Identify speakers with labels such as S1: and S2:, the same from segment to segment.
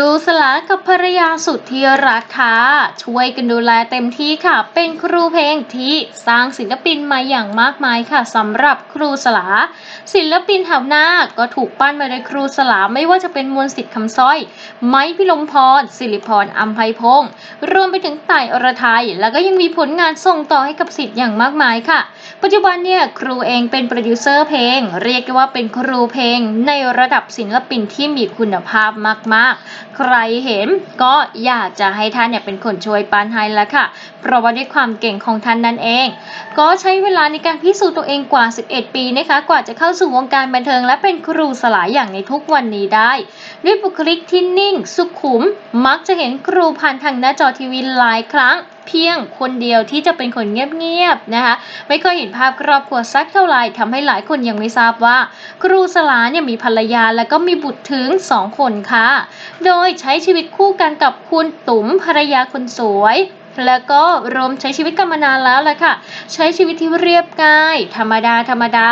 S1: รูสลากับภรรยาสุดที่รักค่ะช่วยกันดูแลเต็มที่ค่ะ เป็นครูเพลงที่สร้างศิลปินมาอย่างมากมายค่ะสำหรับครูสลา ศิลปินแถวหน้าก็ถูกปั้นมาโดยครูสลาไม่ว่าจะเป็นมวลสิทธิ์คำสร้อย ไม้พิลมพร สิริพรอัมไพพงศ์รวมไปถึงต่ายอรไทยแล้วก็ยังมีผลงานส่งต่อให้กับสิทธิ์อย่างมากมายค่ะ ปัจจุบันเนี่ยครูเองเป็นโปรดิวเซอร์เพลง เรียกได้ว่าเป็นครูเพลงในระดับศิลปินที่มีคุณภาพมากๆใครเห็นก็อยากจะให้ท่านเนี่ยเป็นคนช่วยปานให้ละค่ะ เพราะว่าด้วยความเก่งของท่านนั่นเอง ก็ใช้เวลาในการพิสูจน์ตัวเองกว่า 11 ปีนะคะ กว่าจะเข้าสู่วงการบันเทิงและเป็นครูสลายอย่างในทุกวันนี้ได้ ด้วยบุคลิกที่นิ่ง สุขุม มักจะเห็นครูผ่านทางหน้าจอทีวีหลายครั้งเพียงคนเดียวที่จะเป็นคนเงียบๆนะคะไม่เคยเห็นภาพครอบครัวสักเท่าไหร่ทำให้หลายคนยังไม่ทราบว่า ครูสลาเนี่ยมีภรรยาและก็มีบุตรถึง 2 คนค่ะ โดยใช้ชีวิตคู่กันกับคุณตุ๋มภรรยาคนสวยแล้วก็รวมใช้ชีวิตกันมานานแล้วแหละค่ะ ใช้ชีวิตที่เรียบง่าย ธรรมดาธรรมดา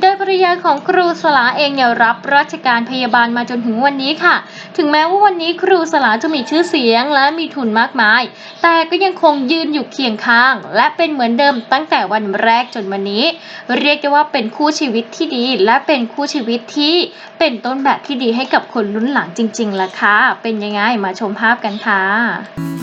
S1: โดยภรรยาของครูสลาเองเนี่ยรับราชการพยาบาลมาจนถึงวันนี้ค่ะ ถึงแม้ว่าวันนี้ครูสลาจะมีชื่อเสียงและมีทุนมากมาย แต่ก็ยังคงยืนอยู่เคียงข้าง และเป็นเหมือนเดิมตั้งแต่วันแรกจนวันนี้ เรียกได้ว่าเป็นคู่ชีวิตที่ดี และเป็นคู่ชีวิตที่เป็นต้นแบบที่ดีให้กับคนรุ่นหลังจริงๆล่ะค่ะ เป็นยังไงมาชมภาพกันค่ะ